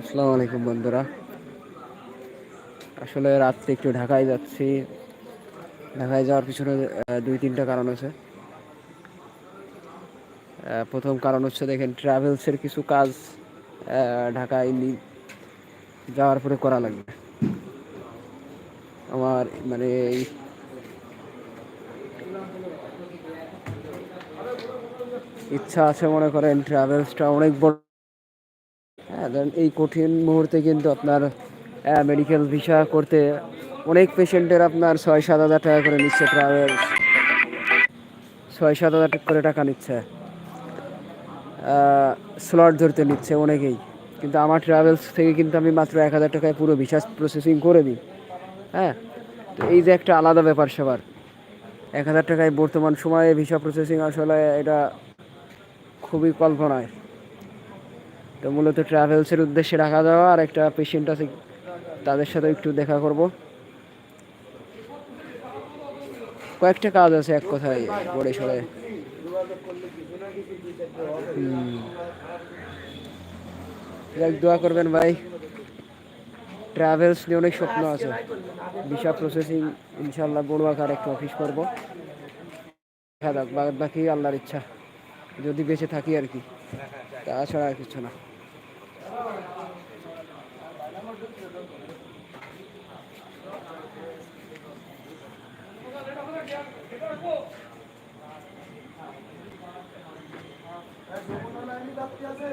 আসসালামু আলাইকুম বন্ধুরা। আসলে রাত্রে একটু ঢাকায় যাচ্ছি। ঢাকায় যাওয়ার পিছনে দুই তিনটা কারণ আছে। প্রথম কারণ হচ্ছে দেখেন ট্রাভেলসের কিছু কাজ ঢাকায় যাওয়ার পরে করা লাগবে। আমার মানে ইচ্ছা আছে মনে করেন ট্রাভেলসটা অনেক বড় হ্যাঁ এই কঠিন মুহূর্তে কিন্তু আপনার মেডিকেল ভিসা করতে অনেক পেশেন্টের আপনার ছয় সাত হাজার টাকা করে নিচ্ছে ট্রাভেলস ছয় সাত হাজার করে টাকা নিচ্ছে। স্লট ধরতে নিচ্ছে অনেকেই। কিন্তু আমার ট্রাভেলস থেকে কিন্তু আমি মাত্র এক হাজার টাকায় পুরো ভিসা প্রসেসিং করে দিই। হ্যাঁ তো এই যে একটা আলাদা ব্যাপার সবার। এক হাজার টাকায় বর্তমান সময়ে ভিসা প্রসেসিং আসলে এটা খুবই কল্পনায়। তো মূলত ট্রাভেলসের উদ্দেশ্যে রাখা যাওয়া আর একটা পেশেন্ট আছে তাদের সাথে একটু দেখা করব। কয়েকটা কাজ আছে এক কথায় পড়ে সরে। যাক, দোয়া করবেন ভাই। ট্রাভেলস নিয়ে অনেক স্বপ্ন আছে। ভিসা প্রসেসিং ইনশাল্লাহ বড় আকার একটা অফিস করব। দেখা যাক বাকি আল্লাহর ইচ্ছা। যদি বেঁচে থাকি আর কি। তাছাড়া আর কিছু না। 出たらどう?